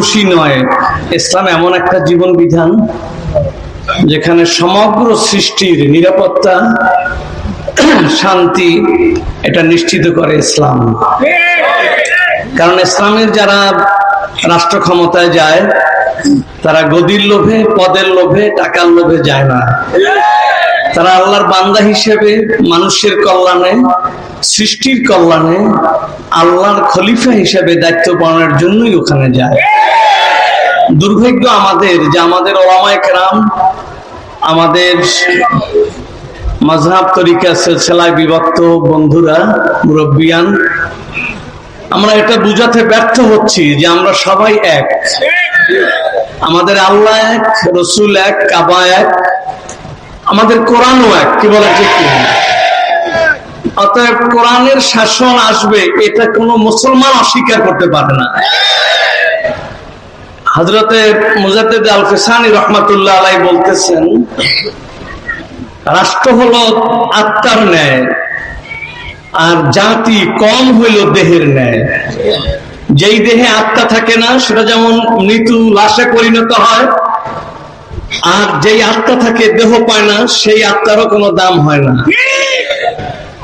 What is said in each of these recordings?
মানুষই নয়। ইসলাম এমন একটা জীবন বিধান যেখানে সমগ্র সৃষ্টির নিরাপত্তা, শান্তি, এটা নিশ্চিত করে ইসলাম। কারণ ইসলামের যারা রাষ্ট্র ক্ষমতায় যায়, তারা গদির লোভে, পদের লোভে, টাকার লোভে যায় না। তারা আল্লাহর বান্দা হিসেবে, মানুষের কল্যাণে, সৃষ্টির কল্যাণে, আল্লাহর খলিফা হিসেবে দায়িত্ব পালনের জন্যই ওখানে যায়। দুর্ভাগ্য আমাদের যে আমাদের ওলামায় কেরাম আমাদের মাঝহাব তরিকা সিলসিলায় বিভক্ত বন্ধুরা, মুরব্বিয়ান। আমরা এটা বুঝাতে ব্যর্থ হচ্ছি যে আমরা সবাই এক। আমাদের আল্লাহ এক, রসুল এক, কাবা এক, আমাদের কোরআনও এক, কি বলে ঠিক অতএব কোরআনের শাসন আসবে, এটা কোনো মুসলমান অস্বীকার করতে পারে না। হজরতে মুজাদ্দেদ আল রহমাতুল্লাহ আলাই বলতেছেন, রাষ্ট্র হলো আত্মার ন্যায়, আর জাতি কম হইল দেহের ন্যায়। যেই দেহে আত্মা থাকে না, সেটা যেমন মৃত্যু লাশে পরিণত হয়, আর যেই আত্মা থাকে দেহ পায় না, সেই আত্মারও কোনো দাম হয় না।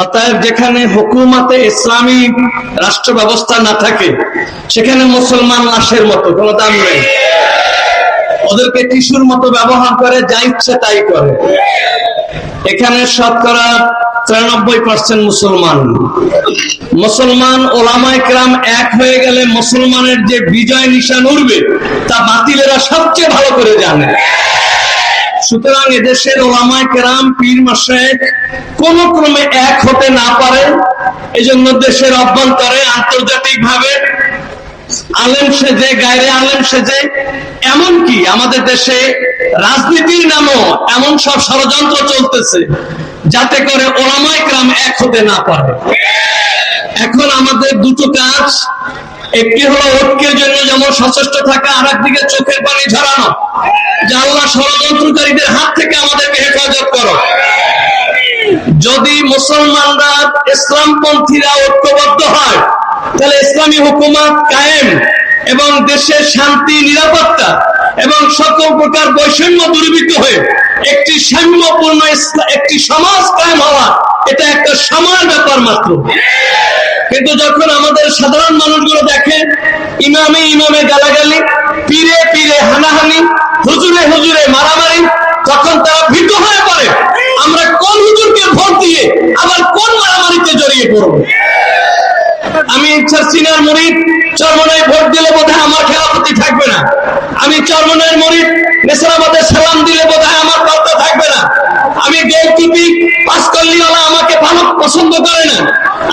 অতএব যেখানে হুকুমাতে ইসলামী রাষ্ট্র ব্যবস্থা না থাকে, সেখানে মুসলমান লাশের মতো, কোনো দাম নেই। ওদেরকে টিস্যুর মতো ব্যবহার করে, যা ইচ্ছে তাই করে। এখানে শতকরা তিরানব্বই পার্সেন্ট মুসলমান। মুসলমান ওলামায় ক্রাম এক হয়ে গেলে মুসলমানের যে বিজয় নিশান উঠবে তা বাতিলেরা সবচেয়ে ভালো করে জানে। সুতরাং এদেশের ওলামায় কেরাম, পীর মাসায় কোন ক্রমে এক হতে না পারে। এজন্য দেশের অভ্যন্তরে আন্তর্জাতিক ভাবে আলেম সেজে, গায়রে আলেম সেজে, এমনকি আমাদের দেশে রাজনীতির নামও এমন সব ষড়যন্ত্র চলতেছে যাতে করে ওলামায় ক্রাম এক হতে না পারে। এখন আমাদের দুটো কাজ একটি হলো ঐক্যের জন্য যেমন সচেষ্ট থাকা আর একদিকে চোখের পানি ঝরানো। যে আল্লাহ ষড়যন্ত্রকারীদের হাত থেকে আমাদেরকে হেফাজত করো। যদি মুসলমানরা ইসলামপন্থীরা ঐক্যবদ্ধ হয়, তাহলে ইসলামী হুকুমাত কায়েম এবং দেশের শান্তি, নিরাপত্তা এবং সকল প্রকার বৈষম্য দূরীভূত হয়ে একটি সাম্যপূর্ণ একটি সমাজ কায়েম হওয়া, এটা একটা সময়ের ব্যাপার মাত্র। কিন্তু যখন আমাদের সাধারণ মানুষগুলো দেখে, ইমামে ইমামে গালাগালি, পীরে পীরে হানাহানি, হুজুরে হুজুরে মারামারি, তখন তারা ভীত হয়ে পড়ে। আমরা কোন হুজুরকে ভোট দিয়ে আবার কোন মারামারিতে জড়িয়ে পড়ব? আমি ইচ্ছা সিনার মরিদ, চরমনায় ভোট দিলে বোধহয় আমার খেলাপতি থাকবে। না। আমি চরমনায় মরিদ নেসারাবাদের সালাম দিলে বোধহয় আমার পাল্টা থাকবে না। আমি গোলকিপি পাঁচকল্লিওয়ালা আমাকে ভালো পছন্দ করে না।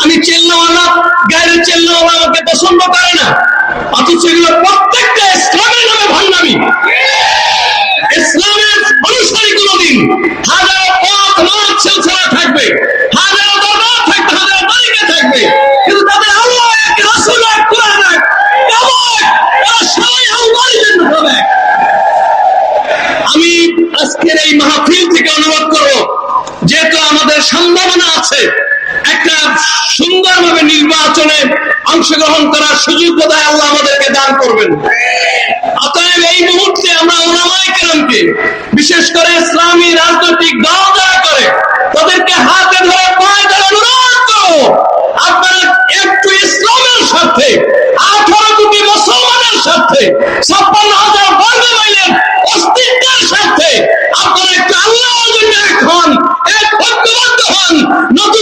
আমি চেল্লাওয়ালা, গায়ের চেল্লাওয়ালা আমাকে পছন্দ করে না। অথচ এগুলো প্রত্যেকটা ইসলামের নামে ভান্ডামি ইসলামের অনুসারী কোনদিন হাজার আজকের এই মাহফিল থেকে অনুরোধ করব, যেহেতু আমাদের সম্ভাবনা আছে, একটা সুন্দরভাবে নির্বাচনে অংশগ্রহণ করার সুযোগ বোধহয় আল্লাহ আমাদেরকে দান করবেন। অতএব এই মুহূর্তে আমরা ওলামায়ে কেরামকে, বিশেষ করে ইসলামী রাজনৈতিক দল যারা করে, তাদেরকে হাতে ধরে পায়ে ধরে অনুরোধ করো আপনারা একটু ইসলামের সাথে আঠারো কোটি মুসলমানের সাথে ছাপ্পান্ন হাজার বর্গ মাইলের অস্তিত্বের সাথে আপনারা একটু আল্লাহ এখন এক ঐক্যবদ্ধ হন নতুবা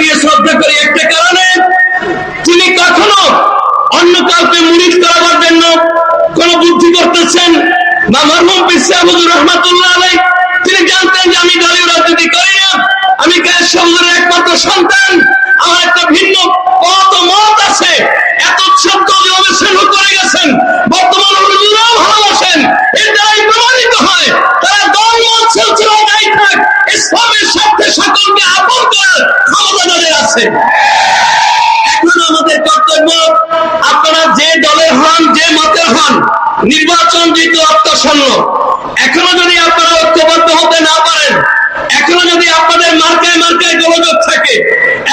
দিয়ে শ্রদ্ধা করি একটা কারণে তিনি কখনো অন্য কাউকে মুরিদ করাবার জন্য কোন বুদ্ধি করতেছেন বা মরহুম হুজুর রহমাতুল্লাহ আলাই তিনি জানতেন যে আমি দলীয় রাজনীতি করি না আমি কায়ের শহরের একমাত্র সন্তান আমার একটা ভিন্ন কত মত আছে এত শব্দ অভিবেশন করে গেছেন বর্তমান হুজুরাও ভালোবাসেন এর দ্বারাই প্রমাণিত হয় তারা দল মত থাক ইসলামের স্বার্থে আছে। এখন আমাদের কর্তব্য আপনারা যে দলের হন যে মতের হন নির্বাচন যেহেতু অর্থশূন্য এখনও যদি আপনারা ঐক্যবদ্ধ হতে না পারেন এখনও যদি আপনাদের মার্কায় মার্কায় গোলযোগ থাকে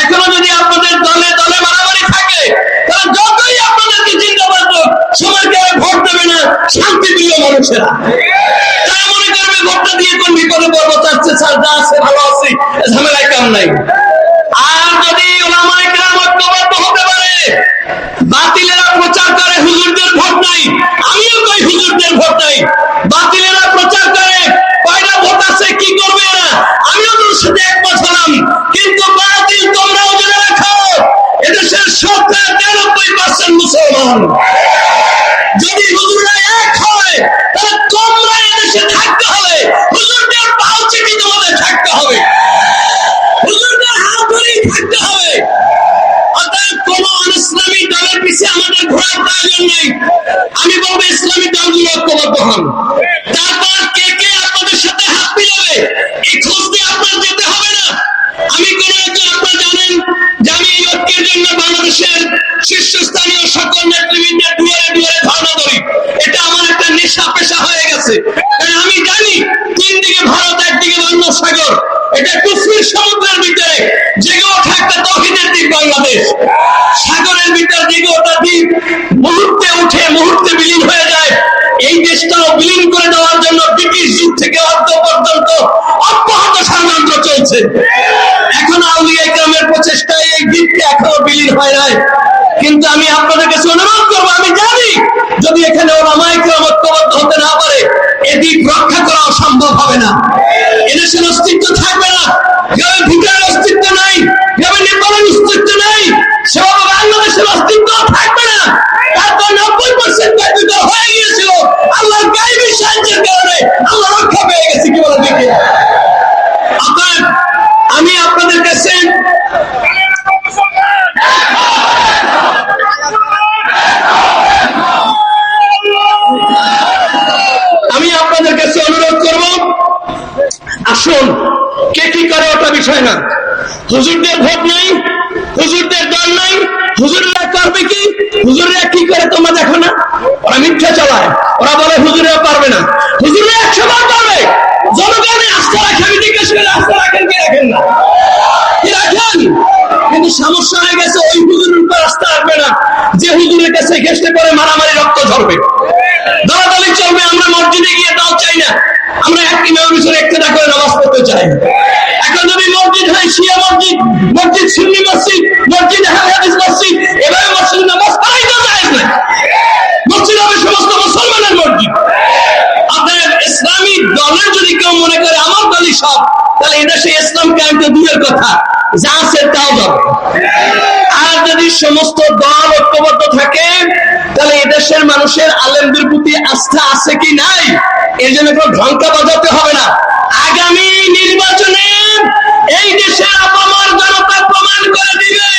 এখনও যদি আপনাদের দলে দলে মারামারি থাকে তারা যতই আপনাদেরকে জিন্দাবাদ হোক, সবাইকে ভোট দেবে না শান্তি প্রিয় মানুষেরা। তারা মনে করবে ভোটটা দিয়ে কোন বিপদে পর্ব চাচ্ছে স্যার যা আছে ভালো আছি ঝামেলায় কাম নাই। পার্সেন্ট মুসলমান। যদি হুজুরা এক হয়, তাহলে তোমরা এদেশে থাকতে হবে। হুজুরদের পাও চিঠি তোমাদের থাকতে হবে। হুজুরদের হাত ধরেই থাকতে হবে। অতএব কোন ইসলামী দলের পিছিয়ে আমাদের ঘোরার প্রয়োজন নেই। আমি বলব, ইসলামী দলগুলো ঐক্যবদ্ধ হন। তারপর কে কে আপনাদের সাথে হাত মিলাবে, এই খোঁজ দিয়ে আপনার যেতে হবে না। আমি কোন একজন, আপনারা জানেন যে আমি এই ঐক্যের জন্য বাংলাদেশের শীর্ষস্থানীয় সকল নেতৃবৃন্দের দুয়ারে দুয়ারে ধর্ণা করি। এটা আমার একটা নেশা পেশা হয়ে গেছে। কারণ আমি জানি তিন দিকে ভারত একদিকে বঙ্গোপসাগর। এটা কুসমির সমুদ্রের ভিতরে জেগে ওঠা একটা তহিদের দ্বীপ বাংলাদেশ। সাগরের ভিতর জেগে ওঠা দ্বীপ মুহূর্তে উঠে মুহূর্তে বিলীন হয়ে যায়। এই দেশটাও বিলীন করে দেওয়ার জন্য ব্রিটিশ যুগ থেকে অর্ধ পর্যন্ত অব্যাহত ষড়যন্ত্র চলছে। এখন আউলিয়া গ্রামের প্রচেষ্টায় এই দ্বীপটি এখনও বিলীন হয় নাই। সম্ভব হবে না। এদেশের অস্তিত্ব থাকবে না। হুজুরদের ভোট নাই, হুজুরদের দল নাই, হুজুররা করবে কি? হুজুররা কি করে তোমরা দেখো না? ওরা মিথ্যা চালায়, ওরা বলে হুজুররা পারবে না। হুজুররা একশো বার পারবে। জনগণের আস্থা রাখে, আমি জিজ্ঞেস করে, আস্থা রাখেন কি রাখেন না? কি রাখেন? কিন্তু সমস্যা হয়ে গেছে, ওই হুজুরের উপর আস্থা রাখবে না, যে হুজুরের কাছে ঘেসতে পরে মারামারি রক্ত ঝরবে। দলাদলি চলবে, আমরা মসজিদে গিয়ে দল চাই না। আমরা এক ইমাম হিসেবে একটা করে নামাজ পড়তে চাই এখন যদি মসজিদ হয় মসজিদ মসজিদ সুন্নি মসজিদ মসজিদ হাদিস মসজিদ এভাবে মসজিদ নামাজ পড়াই তো যায় মসজিদ হবে সমস্ত মুসলমানের মসজিদ। আপনার ইসলামী দলের যদি কেউ মনে করে, আমার দলই সব, তাহলে এদেশে ইসলাম কায়েম দূরের কথা, যা আছে তাও যাবে আর যদি সমস্ত দল ঐক্যবদ্ধ থাকে তাহলে এদেশের মানুষের আলেমদের প্রতি আস্থা আছে কি নাই? এই জন্য কোনো ঢঙ্কা বাজাতে হবে না। আগামী নির্বাচনে এই দেশের আপামার জনতা প্রমাণ করে দিবে,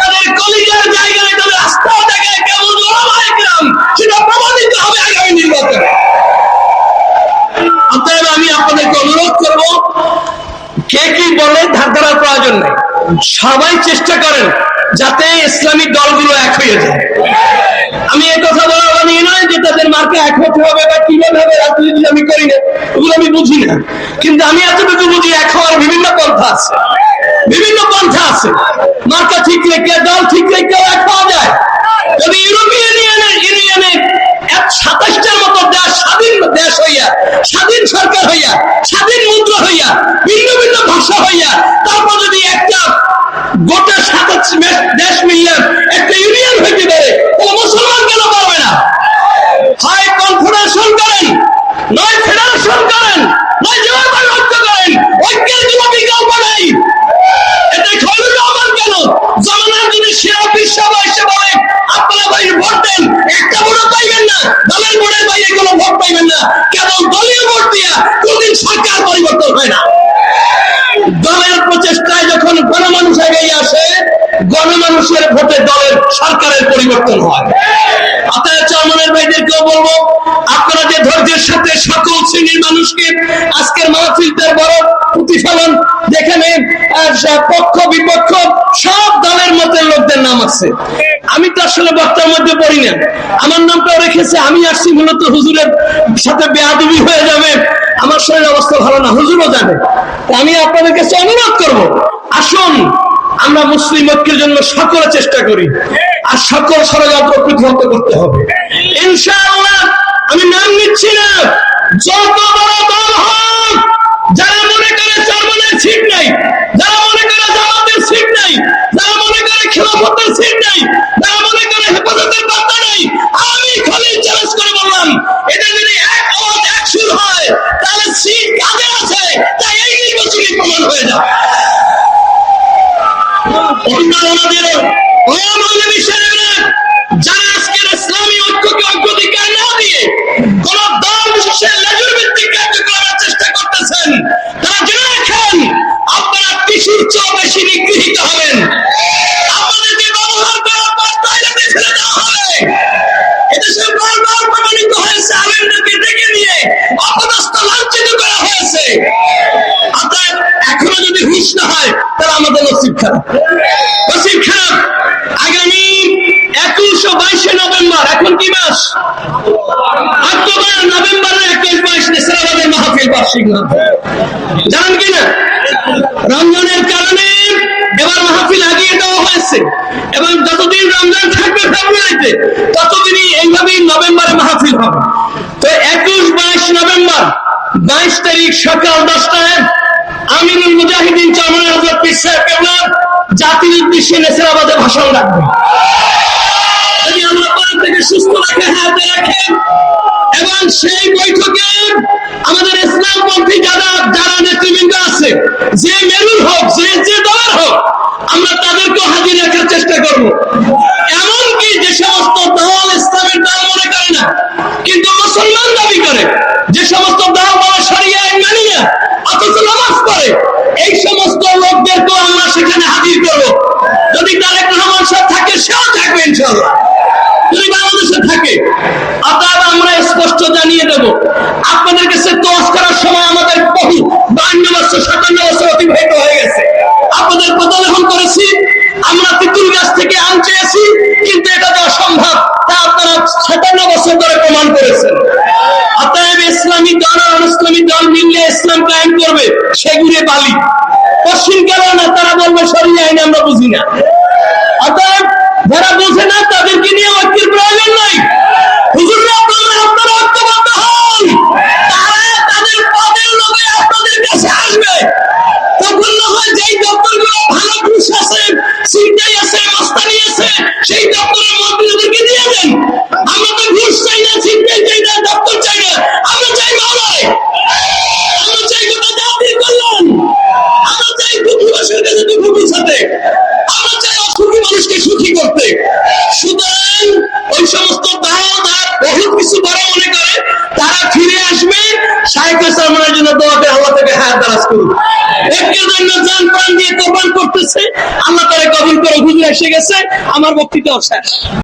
তাদের কলিজার জায়গায় তাদের আস্থা জায়গায় কেমন ওলামায়ে কেরাম সেটা প্রমাণিত হবে আগামী নির্বাচনে। অতএব আমি আপনাদেরকে অনুরোধ করব, কে কি বলে ধার ধারার প্রয়োজন নেই। সবাই চেষ্টা করেন যাতে ইসলামিক দলগুলো এক হয়ে যায়। আমি এই কথা বলার মানে নয় যে তাদের মার্কে এক হতে হবে বা কীভাবে রাজনীতি আমি করি না, ওগুলো আমি বুঝি না। কিন্তু আমি এতটুকু বুঝি এক হওয়ার বিভিন্ন পন্থা আছে। বিভিন্ন পন্থা আছে। মার্কা ঠিক রেখে, দল ঠিক রেখেও এক পাওয়া যায়। যদি ইউরোপিয়ান ইউনিয়নে সাতাশটার মতো দেশ, স্বাধীন দেশ হইয়া, স্বাধীন সরকার হইয়া, স্বাধীন মুদ্রা হইয়া, ভিন্ন ভিন্ন ভাষা হইয়া, তারপর যদি একটা গোটা সাত দেশ মিললে একটা ইউনিয়ন হইতে পারে ফেডারেশন করেন। নয় যেভাবে ঐক্য করেন ঐক্যের কোনো বিকল্প নাই এটা খৈরুর রহমান কেন? জমানার যদি সেরা বিশ্ব এসে বলে আপনারা ভাই ভোট দেন। একটা ভোটও পাইবেন না। দলের ভোটের বাইরে কোনো ভোট পাইবেন না। কেবল দলীয় ভোট দিয়া কোনদিন সরকার পরিবর্তন হয় না। দলের প্রচেষ্টায় যখন গণমানুষ এগিয়ে আসে, গণমানুষের ভোটে দলের সরকারের পরিবর্তন হয়। অতএব চরমনের ভাইদেরকেও বলব ধৈর্যের সাথে সকল শ্রেণির মানুষকে আজকের মাহফিলদের বড় প্রতিফলন যেখানে পক্ষ বিপক্ষ, সব দলের মতের লোকদের নাম আছে। আমি তো আসলে বক্তার মধ্যে পড়ি না। আমার নামটাও রেখেছে, আমি আসছি মূলত হুজুরের সাথে বেয়াদবি হয়ে যাবে। আমার শরীর অবস্থা ভালো না, হুজুরও জানে। আমি আপনাদের কাছে অনুরোধ করব, আসুন, আমরা মুসলিম ঐক্যের জন্য সকলে চেষ্টা করি। আর সকল ষড়যন্ত্র প্রতিহত করতে হবে। ইনশাআল্লাহ আমি নাম নিচ্ছি না। যত বড় দল হোক, যারা মনে করে চরমনের নাই, যারা মনে করে জামাতের সিট নাই, যারা মনে করে খেলাফতের সিট নাই, যারা মনে করে হেফাজতের নাই, আমি খালি চ্যালেঞ্জ করে বললাম এটা যদি এক এক সুর হয়, তাহলে সিট কাদের আছে? তা এই নির্বাচনী প্রমাণ হয়ে অন্য আমাদেরও ও রমজানের কারণে এবার মাহফিল আগিয়ে দেওয়া হয়েছে। এবং যতদিন রমজান থাকবে ফেব্রুয়ারিতে ততদিনই এইভাবেই নভেম্বরে মাহফিল হবে। তো একুশ বাইশ নভেম্বর, বাইশ তারিখ সকাল দশটায় আমিনুল মুজাহিদিন চামনের হজরত পীর সাহেব কেবলার জাতির উদ্দেশ্যে নেসেরাবাদে ভাষণ রাখবে। যদি আমরা পরে থেকে সুস্থ রাখে, হাতে রাখেন এবং সেই বৈঠকে আমাদের ইসলামপন্থী যারা যারা নেতৃবৃন্দ আছে, যে মেরুর হোক, যে যে দলের হোক, আমরা তাদেরকেও হাজির রাখার চেষ্টা করব। এমনকি যে সমস্ত দল ইসলামের দল মনে করে না, কিন্তু মুসলমান দাবি করে পড়ে এই সমস্ত লোকদেরকেও আমরা সেখানে হাজির করব। যদি তারেক রহমান সাহেব থাকে, সেও থাকবে ইনশাল্লাহ যদি বাংলাদেশে থাকে অর্থাৎ আমরা স্পষ্ট জানিয়ে দেব আপনাদের কাছে তোয়াজ করার সময় আমাদের বহু বান্ন বছর, সাতান্ন বছর অতিবাহিত হয়ে গেছে। আপনাদের প্রদান করেছি, আমরা তিতুল গাছ থেকে আম চেয়েছি, কিন্তু এটা যে অসম্ভব তা আপনারা সাতান্ন বছর ধরে প্রমাণ করেছেন। অতএব ইসলামী দল ইসলামী ইসলাম কায়েম করবে সেগুলো বালি পশ্চিম কেন না, তারা বলবে সরিয়ে আইন আমরা বুঝি না। যান প্রাণ দিয়ে কোরবান করতেছে। আল্লাহ তারা কবুল করে হুজুর এসে গেছে। আমার বক্তৃতা শেষ।